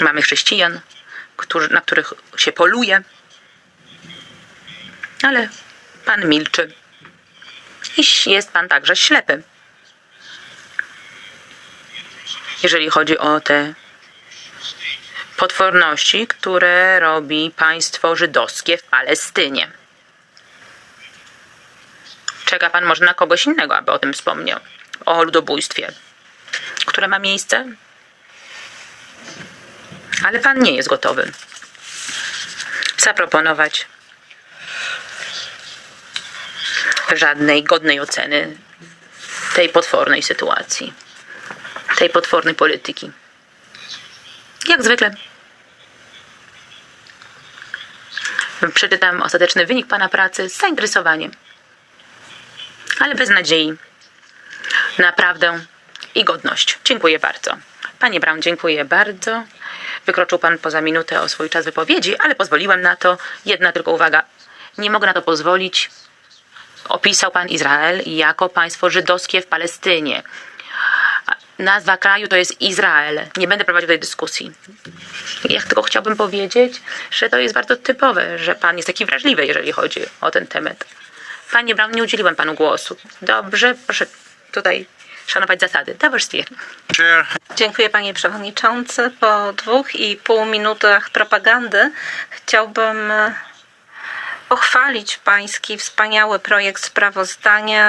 Mamy chrześcijan, którzy, na których się poluje. Ale pan milczy. I jest pan także ślepy. Jeżeli chodzi o te potworności, które robi państwo żydowskie w Palestynie. Czeka pan może na kogoś innego, aby o tym wspomniał. O ludobójstwie, które ma miejsce. Ale pan nie jest gotowy zaproponować żadnej godnej oceny tej potwornej sytuacji, tej potwornej polityki. Jak zwykle. Przeczytam ostateczny wynik pana pracy z zainteresowaniem, ale bez nadziei. Naprawdę i godność. Dziękuję bardzo. Panie Brown, dziękuję bardzo. Wykroczył pan poza minutę o swój czas wypowiedzi, ale pozwoliłem na to. Jedna tylko uwaga. Nie mogę na to pozwolić. Opisał pan Izrael jako państwo żydowskie w Palestynie. Nazwa kraju to jest Izrael. Nie będę prowadził tej dyskusji. Ja tylko chciałbym powiedzieć, że to jest bardzo typowe, że pan jest taki wrażliwy, jeżeli chodzi o ten temat. Panie Brown, nie udzieliłem panu głosu. Dobrze, proszę tutaj szanować zasady. Dawasz. Chair, Dziękuję panie przewodniczący. Po dwóch i pół minutach propagandy chciałbym e, pochwalić pański wspaniały projekt sprawozdania